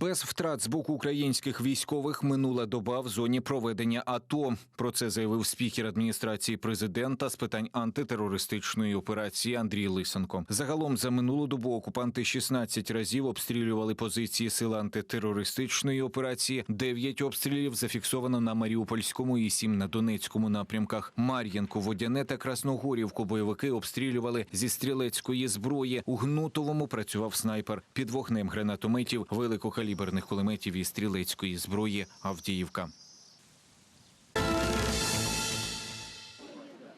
Без втрат з боку українських військових минула доба в зоні проведення АТО. Про це заявив спікер адміністрації президента з питань антитерористичної операції Андрій Лисенко. Загалом за минулу добу окупанти 16 разів обстрілювали позиції сил антитерористичної операції. 9 обстрілів зафіксовано на Маріупольському і 7 на Донецькому напрямках. Мар'янку, Водяне та Красногорівку бойовики обстрілювали зі стрілецької зброї. У Гнутовому працював снайпер під вогнем гранатометів, великокаліберних кулеметів і стрілецької зброї Авдіївка.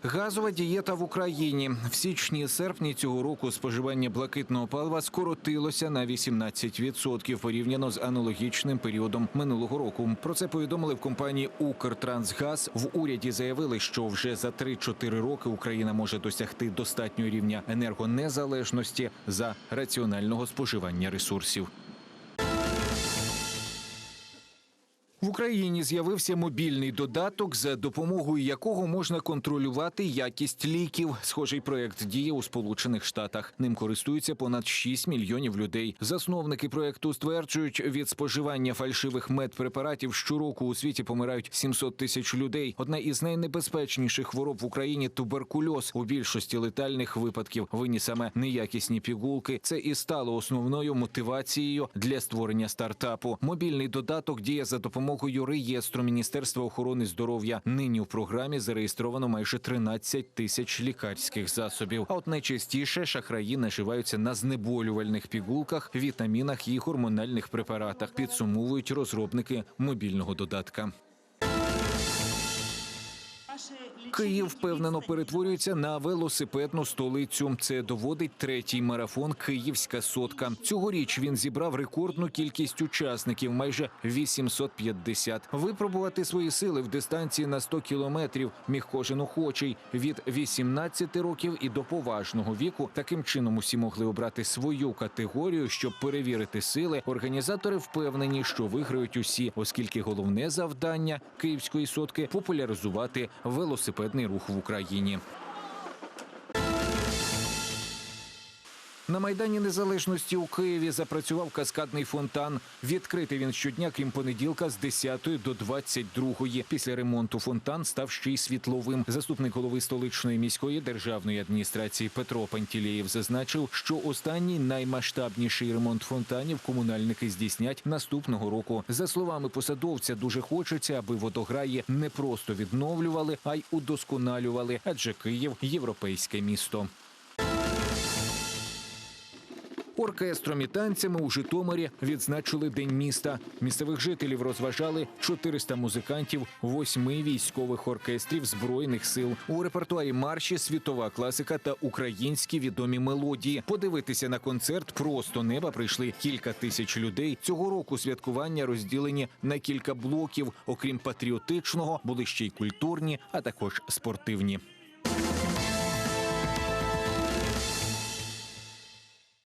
Газова дієта в Україні в січні серпні цього року споживання блакитного палива скоротилося на 18% порівняно з аналогічним періодом минулого року. Про це повідомили в компанії Укртрансгаз. В уряді заявили, що вже за 3-4 роки Україна може досягти достатнього рівня енергонезалежності за раціонального споживання ресурсів. В Україні з'явився мобільний додаток, за допомогою якого можна контролювати якість ліків. Схожий проект діє у Сполучених Штатах. Ним користуються понад 6 мільйонів людей. Засновники проекту стверджують, від споживання фальшивих медпрепаратів щороку у світі помирають 700 тисяч людей. Одна із найнебезпечніших хвороб в Україні туберкульоз. У більшості летальних випадків винні саме неякісні пігулки. Це і стало основною мотивацією для створення стартапу. Мобільний додаток діє за допомогою реєстру Міністерства охорони здоров'я. Нині в програмі зареєстровано майже 13 тисяч лікарських засобів. А от найчастіше шахраї наживаються на знеболювальних пігулках, вітамінах і гормональних препаратах. Підсумовують розробники мобільного додатка. Київ впевнено перетворюється на велосипедну столицю. Це доводить третій марафон Київська сотка. Цьогоріч він зібрав рекордну кількість учасників майже 850. Випробувати свої сили в дистанції на 100 кілометрів міг кожен охочий від 18 років і до поважного віку. Таким чином усі могли обрати свою категорію, щоб перевірити сили. Організатори впевнені, що виграють усі, оскільки головне завдання київської сотки популяризувати велосипедний рух в Україні. На майдані незалежності у Києві запрацював каскадний фонтан. Відкритий він щодня, крім понеділка, з 10 до 22. Після ремонту фонтан став ще й світловим. Заступник голови столичної міської державної адміністрації Петро Пантілєєв зазначив, що останній наймасштабніший ремонт фонтанів комунальники здійснять наступного року. За словами посадовця, дуже хочеться, аби водограї не просто відновлювали, а й удосконалювали, адже Київ європейське місто. Оркестром і танцями у Житомирі відзначили День міста. Місцевих жителів розважали 400 музикантів восьми військових оркестрів збройних сил. У репертуарі марші світова класика та українські відомі мелодії. Подивитися на концерт просто неба прийшли кілька тисяч людей. Цього року святкування розділені на кілька блоків. Окрім патріотичного, були ще й культурні, а також спортивні.